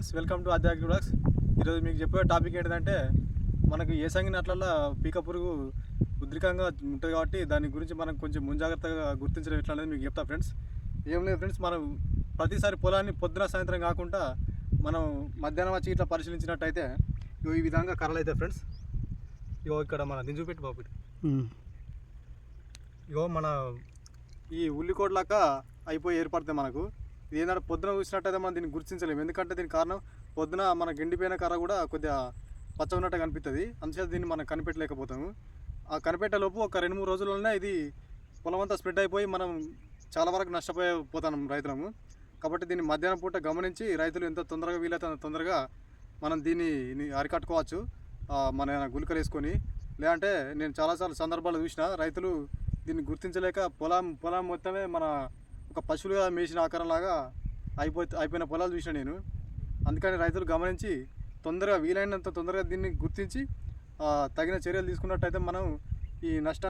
Friends welcome to ఆధ్యాత్మిక blogs. ఈరోజు మీకు చెప్పే టాపిక్ ఏంటంటే మనకు ఏ సంగి నట్లల్లో పీక పురుగు ఉద్రికంగా ఉంటుంది కాబట్టి దాని గురించి మనం కొంచెం ముంజాగ్రత్తగా గుర్తించడం ఎట్లా అనేది మీకు చెప్తా ఫ్రెండ్స్. ఏం లేదు ఫ్రెండ్స్ మనం ప్రతిసారి పొలాన్ని పొద్దున సాయంత్రం కాకుండా మనం మధ్యాహ్నం వచ్చి ఇట్లా పరిశీలించినట్టయితే ఈ విధంగా కర్రలు అయితే ఫ్రెండ్స్. ఇగో ఇక్కడ మన దింజు పెట్టి బాబు. ఇగో మన ఈ ఉల్లికోడ్లాక అయిపోయి ఏర్పడుతుంది మనకు. ఇది ఏంటంటే పొద్దున చూసినట్టయితే మనం దీన్ని గుర్తించలేము. ఎందుకంటే దీనికి కారణం పొద్దున మనకు ఎండిపోయిన కర్ర కూడా కొద్దిగా పచ్చ ఉన్నట్టు కనిపిస్తుంది అందుచేత దీన్ని మనం కనిపెట్టలేకపోతాము. ఆ కనిపెట్టేలోపు ఒక రెండు మూడు రోజుల్లోనే ఇది పొలం అంతా స్ప్రెడ్ అయిపోయి మనం చాలా వరకు నష్టపోయి పోతాం రైతులము. కాబట్టి దీన్ని మధ్యాహ్నం పూట గమనించి రైతులు ఎంత తొందరగా వీలైతే అంత తొందరగా మనం దీన్ని అరికట్టుకోవచ్చు. మన గుళికలు వేసుకొని. లేదంటే నేను చాలాసార్లు సందర్భాలు చూసిన రైతులు దీన్ని గుర్తించలేక పొలం పొలం మొత్తమే మన ఒక పశువులుగా మేసిన ఆకారంలాగా అయిపో అయిపోయిన పొలాలు చూసిన నేను. అందుకని రైతులు గమనించి తొందరగా వీలైనంత తొందరగా దీన్ని గుర్తించి తగిన చర్యలు తీసుకున్నట్టయితే మనం ఈ నష్టం